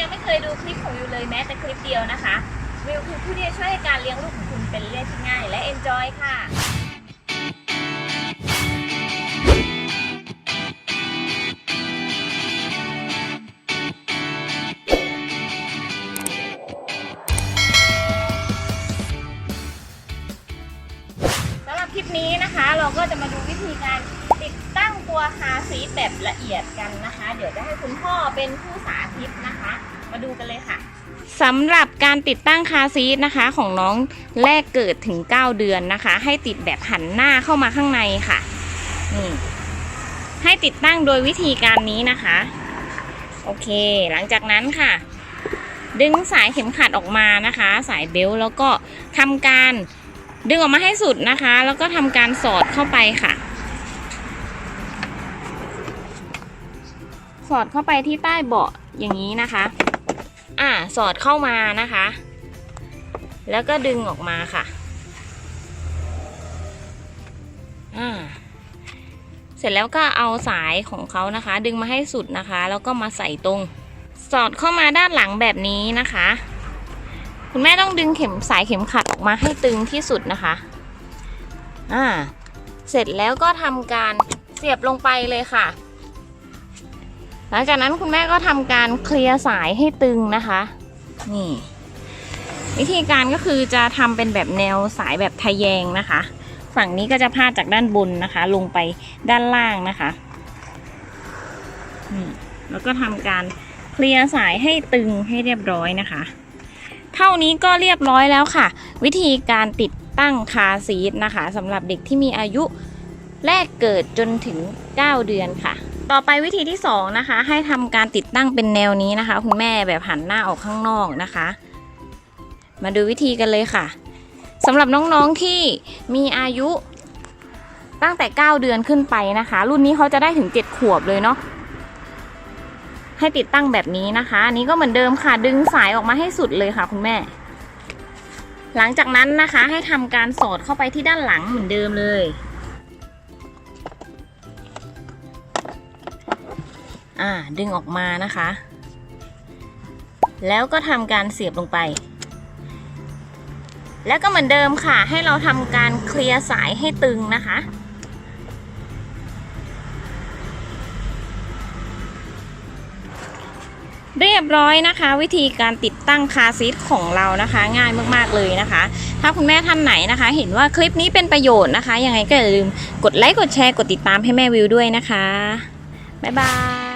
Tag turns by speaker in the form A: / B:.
A: ยังไม่เคยดูคลิปของวิวเลยแม้แต่คลิปเดียวนะคะวิวคือผู้ที่จะช่วยให้การเลี้ยงลูกของคุณเป็นเรื่องที่ง่าย และ enjoy ค่ะสำหรับคลิปนี้นะคะเราก็จะมาดูวิธีการติดตั้งตัวคาซีแบบละเอียดกันนะคะ เดี๋ยวจะให้คุณพ่อเป็นผู้สาธิตนะคะ ดูกันเลยค่ะสำหรับการติดตั้งคาซีทนะคะของน้องแรกเกิดถึง 9 เดือนนะคะ ให้ติดแบบหันหน้าเข้ามาข้างในค่ะนี่ให้ติดตั้งโดยวิธีการนี้นะคะ โอเค หลังจากนั้นค่ะ ดึงสายเข็มขัดออกมานะคะ สายเบลต์แล้วก็ทำการดึงออกมาให้สุดนะคะ แล้วก็ทำการสอดเข้าไปค่ะ สอดเข้าไปที่ใต้เบาะ อย่างนี้นะคะ อ่าสอดเข้ามานะคะ แล้วก็ดึงออกมาค่ะ อ่า เสร็จแล้วก็เอาสายของเขานะคะ ดึงมาให้สุดนะคะ แล้วก็มาใส่ตรง สอดเข้ามาด้านหลังแบบนี้นะคะ คุณแม่ต้องดึงเข็มสายเข็มขัดออกมาให้ตึงที่สุดนะคะ อ่า เสร็จแล้วก็ทำการเสียบลงไปเลยค่ะ หลังจากนั้นคุณแม่ก็ทำการเคลียร์สายให้ตึงนะคะ นี่ วิธีการก็คือจะทำเป็นแบบแนวสายแบบทะแยงนะคะ ฝั่งนี้ก็จะพาดจากด้านบนนะคะ ลงไปด้านล่างนะคะนี่แล้วก็ทำการเคลียร์สายให้ตึงให้เรียบร้อยนะคะ เท่านี้ก็เรียบร้อยแล้วค่ะ วิธีการติดตั้งคาซีทนะคะสำหรับเด็กที่มีอายุแรกเกิดจนถึง 9 เดือนค่ะ ต่อไปวิธีที่2นะคะ ให้ทำการติดตั้งเป็นแนวนี้นะคะ คุณแม่แบบหันหน้าออกข้างนอกนะคะ มาดูวิธีกันเลยค่ะสำหรับน้องๆที่มีอายุตั้งแต่ 9 เดือนขึ้นไปนะคะ รุ่นนี้เขาจะได้ถึง 7 ขวบเลยเนาะให้ติดตั้งแบบนี้นะคะ อันนี้ก็เหมือนเดิมค่ะ ดึงสายออกมาให้สุดเลยค่ะ คุณแม่ หลังจากนั้นนะคะ ให้ทำการสอดเข้าไปที่ด้านหลังเหมือนเดิมเลย อ่าดึงออกมานะคะ แล้วก็ทำการเสียบลงไป แล้วก็เหมือนเดิมค่ะ ให้เราทำการเคลียร์สายให้ตึงนะคะเรียบร้อยนะคะ วิธีการติดตั้งคาซีทของเรานะคะ ง่ายมากๆเลยนะคะ ถ้าคุณแม่ท่านไหนนะคะ เห็นว่าคลิปนี้เป็นประโยชน์นะคะ ยังไงก็อย่าลืมกดไลค์กดแชร์กดติดตามให้แม่วิวด้วยนะคะ บ๊ายบาย